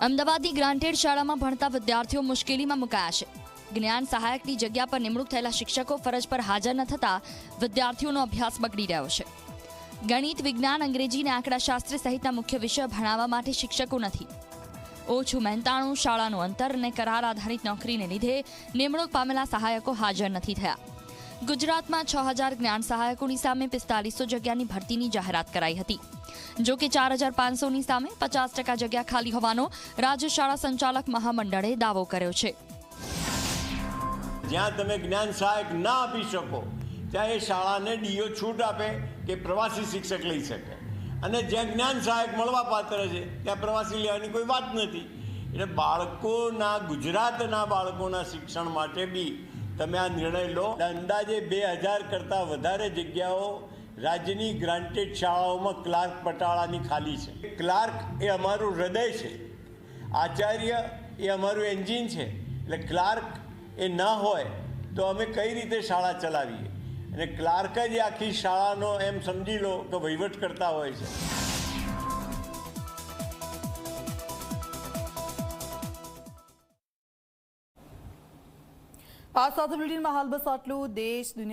અમદાવાદની ગ્રાન્ટેડ શાળામાં ભણતા વિદ્યાર્થીઓ મુશ્કેલીમાં મુકાયા છે. જ્ઞાન સહાયકની જગ્યા પર નિમણૂક થયેલા શિક્ષકો ફરજ પર હાજર ન થતા વિદ્યાર્થીઓનો અભ્યાસ બગડી રહ્યો છે. ગણિત, વિજ્ઞાન, અંગ્રેજી અને આંકડાશાસ્ત્ર સહિતના મુખ્ય વિષય ભણાવવા માટે શિક્ષકો નથી. ઓછું મહેનતાણું શાળાનું અંતર અને કરાર આધારિત નોકરીને લીધે નિમણૂક પામેલા સહાયકો હાજર નથી થયા. ગુજરાતમાં છ હજાર જ્ઞાન સહાયકોની સામે પિસ્તાલીસો જગ્યાની ભરતીની જાહેરાત કરાઈ હતી. જો કે ચાર હજાર પાંચસોની સામે પચાસ ટકા જગ્યા ખાલી હોવાનો રાજ્ય શાળા સંચાલક મહામંડળે દાવો કર્યો છે. જ્યાં તમે જ્ઞાન સહાયક ના આપી શકો, ત્યાં એ શાળાને ડીઓ છૂટ આપે કે પ્રવાસી શિક્ષક લઈ શકે. અને જ્યાં જ્ઞાન સહાયક મળવા પાત્ર છે, ત્યાં પ્રવાસી લેવાની કોઈ વાત નથી. એટલે બાળકોના ગુજરાતના બાળકોના શિક્ષણ માટે બી તમે આ નિર્ણય લો. અંદાજે બે હજાર કરતાં વધારે જગ્યાઓ રાજ્યની ગ્રાન્ટેડ શાળાઓમાં ક્લાર્ક પટાળાની ખાલી છે. ક્લાર્ક એ અમારું હૃદય છે. આચાર્ય એ અમારું એન્જિન છે. એટલે ક્લાર્ક એ ન હોય તો અમે કઈ રીતે શાળા ચલાવીએ? અને ક્લાર્ક જ આખી શાળાનો એમ સમજી લો કે વહીવટ કરતા હોય છે. આ સાથે બુલેટિનમાં હાલ બસ આટલું દેશ દુનિયા